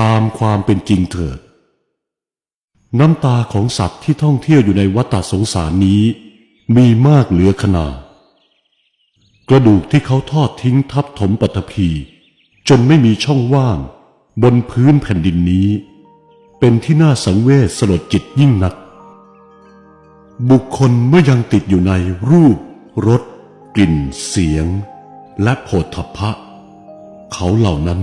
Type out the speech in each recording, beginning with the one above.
ตามความเป็นจริงเถิด น้ำตาของสัตว์ที่ท่องเที่ยวอยู่ในวัฏสงสารนี้ มีมากเหลือขนาดกระดูกที่เขาทอดทิ้งทับถมปัตภีจนไม่มีช่องว่าง บนพื้นแผ่นดินนี้ เป็นที่น่าสังเวชสลดจิตยิ่งนัก บุคคลเมื่อยังติดอยู่ในรูปรสกลิ่น เสียง และโผฏฐัพพะ เขาเหล่านั้น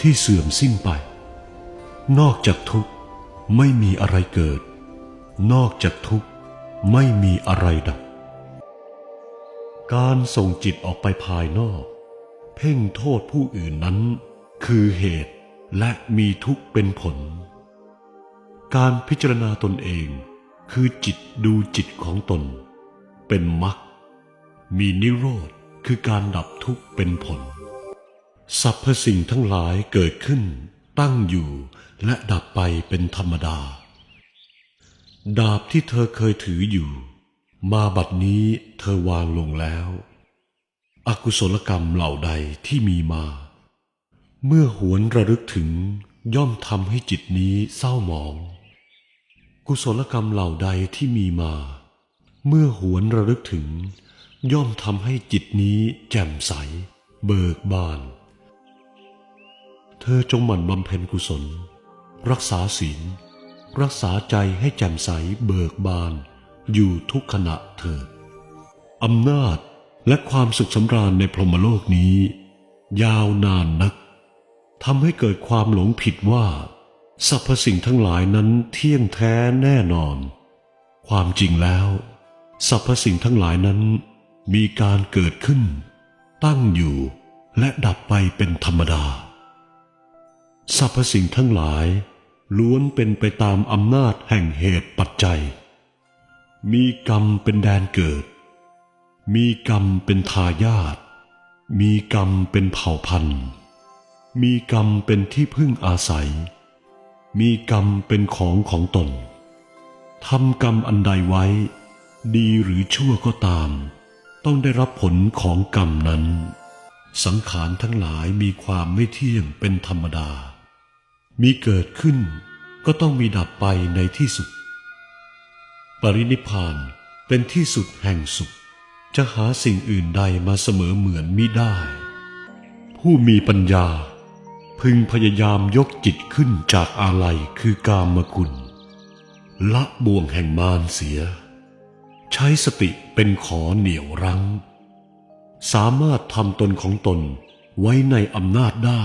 ที่เสื่อมสิ้นไป นอกจากทุกข์ไม่มีอะไรเกิด นอกจากทุกข์ไม่มีอะไรดับ การส่งจิตออกไปภายนอก เพ่งโทษผู้อื่นนั้น คือเหตุและมีทุกข์เป็นผล การพิจารณาตนเองคือจิตดูจิตของตน เป็นมรรคมีนิโรธคือการดับทุกข์เป็นผล สรรพสิ่งทั้งหลายเกิดขึ้น ตั้งอยู่และดับไปเป็นธรรมดา ดาบที่เธอเคยถืออยู่ มาบัดนี้เธอวางลงแล้ว อกุศลกรรมเหล่าใดที่มีมา เมื่อหวนระลึกถึงย่อมทำให้จิตนี้เศร้าหมอง กุศลกรรมเหล่าใดที่มีมา เมื่อหวนระลึกถึง ย่อมทำให้จิตนี้แจ่มใส เบิกบาน เธอจงหมั่นบำเพ็ญกุศล รักษาศีล รักษาใจให้แจ่มใสเบิกบาน อยู่ทุกขณะเถิดอำนาจและความสุขสำราญในพรหมโลกนี้ ยาวนานนักทำให้เกิดความหลงผิดว่าสรรพสิ่งทั้งหลายนั้นเที่ยงแท้แน่นอน ความจริงแล้วสรรพสิ่งทั้งหลายนั้นมีการเกิดขึ้น ตั้งอยู่และดับไปเป็นธรรมดา สรรพสิ่งทั้งหลาย ล้วนเป็นไปตามอำนาจแห่งเหตุปัจจัย มีกรรมเป็นแดนเกิด มีกรรมเป็นทายาทมีกรรมเป็นเผ่าพันธุ์ มีกรรมเป็นที่พึ่งอาศัย มีกรรมเป็นของของตนทำกรรมอันใดไว้ ดีหรือชั่วก็ตาม ต้องได้รับผลของกรรมนั้น สังขารทั้งหลายมีความไม่เที่ยงเป็นธรรมดา มีเกิดขึ้นก็ต้องมีดับไปในที่สุด ปรินิพานเป็นที่สุดแห่งสุข จะหาสิ่งอื่นใดมาเสมอเหมือนมิได้ ผู้มีปัญญา พึงพยายามยกจิตขึ้นจากอาลัยคือกามคุณละบ่วงแห่งมารเสีย ใช้สติเป็นขอเหนี่ยวรั้ง สามารถทำตนของตนไว้ในอำนาจได้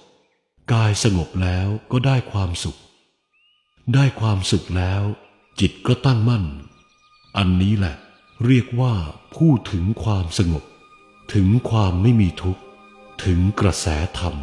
กายสงบแล้วก็ได้ความสุข ได้ความสุขแล้ว จิตก็ตั้งมั่น อันนี้แหละ เรียกว่าผู้ถึงความสงบ ถึงความไม่มีทุกข์ ถึงกระแสธรรม